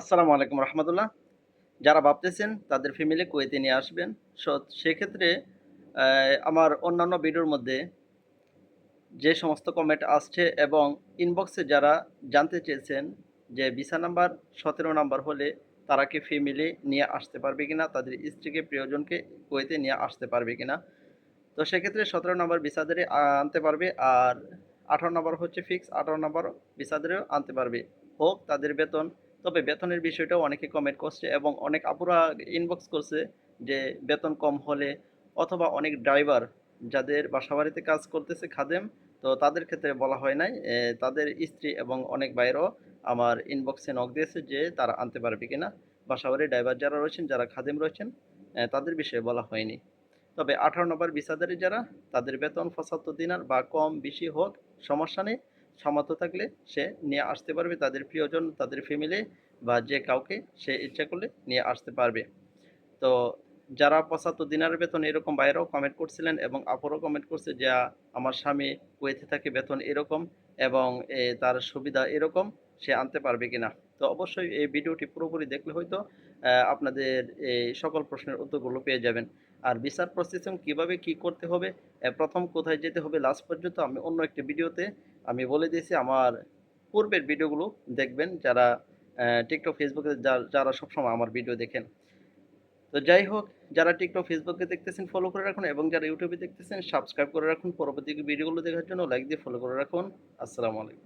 আসসালামু আলাইকুম রহমতুল্লাহ। যারা ভাবতেছেন তাদের ফ্যামিলি কুয়েতে নিয়ে আসবেন। সো সেক্ষেত্রে আমার অন্যান্য ভিডিওর মধ্যে যে সমস্ত কমেন্ট আসছে এবং ইনবক্সে যারা জানতে চেয়েছেন যে ভিসা নাম্বার সতেরো নাম্বার হলে তারা কি ফ্যামিলি নিয়ে আসতে পারবে কিনা, তাদের স্ত্রীকে, প্রিয়জনকে কুয়েতে নিয়ে আসতে পারবে কিনা, তো সেক্ষেত্রে সতেরো নম্বর ভিসাদের আনতে পারবে আর আঠারো নম্বর হচ্ছে ফিক্স আঠারো নম্বর ভিসাদেরও আনতে পারবে। হোক, তাদের বেতন তবে বেতনের বিষয়টাও অনেকে কমেন্ট করছে এবং অনেক আপুরা ইনবক্স করছে যে বেতন কম হলে অথবা অনেক ড্রাইভার যাদের বাসাবাড়িতে কাজ করতেছে খাদেম, তো তাদের ক্ষেত্রে বলা হয় নাই। তাদের স্ত্রী এবং অনেক বাইরেও আমার ইনবক্সে নক দিয়েছে যে তারা আনতে পারবে কিনা। বাসাবাড়ির ড্রাইভার যারা রয়েছেন, যারা খাদেম রয়েছেন তাদের বিষয়ে বলা হয়নি। তবে আঠারো নম্বর ভিসাদারি যারা, তাদের বেতন পঁচাত্তর দিনার বা কম বেশি হোক, সমস্যা নেই। সামর্থ্য থাকলে সে নিয়ে আসতে পারবে তাদের প্রিয়জন, তাদের ফ্যামিলি বা যে কাউকে সে ইচ্ছা করলে নিয়ে আসতে পারবে। তো যারা পঁচাত্তর দিনার বেতন এরকম বাইরেও কমেন্ট করছিলেন এবং আপরও কমেন্ট করছে যে, আমার স্বামী কুয়েতে থাকে, বেতন এরকম এবং তার সুবিধা এরকম, সে আনতে পারবে কিনা? তো অবশ্যই এই ভিডিওটি পুরোপুরি দেখলে হয়তো আপনাদের এই সকল প্রশ্নের উত্তরগুলো পেয়ে যাবেন। আর বিচার প্রসেসিং কীভাবে কি করতে হবে প্রথম কোথায় যেতে হবে লাস্ট পর্যন্ত আমি অন্য একটি ভিডিওতে আমি বলে দিয়েছি। আমার পূর্বের ভিডিওগুলো দেখবেন যারা টিকটক ফেসবুকে যারা সবসময় আমার ভিডিও দেখেন। তো যাই হোক, যারা টিকটক ফেসবুকে দেখতেছেন ফলো করে রাখুন এবং যারা ইউটিউবে দেখতেছেন সাবস্ক্রাইব করে রাখুন। পরবর্তী ভিডিওগুলো দেখার জন্য লাইক দিয়ে ফলো করে রাখুন। আসসালামু আলাইকুম।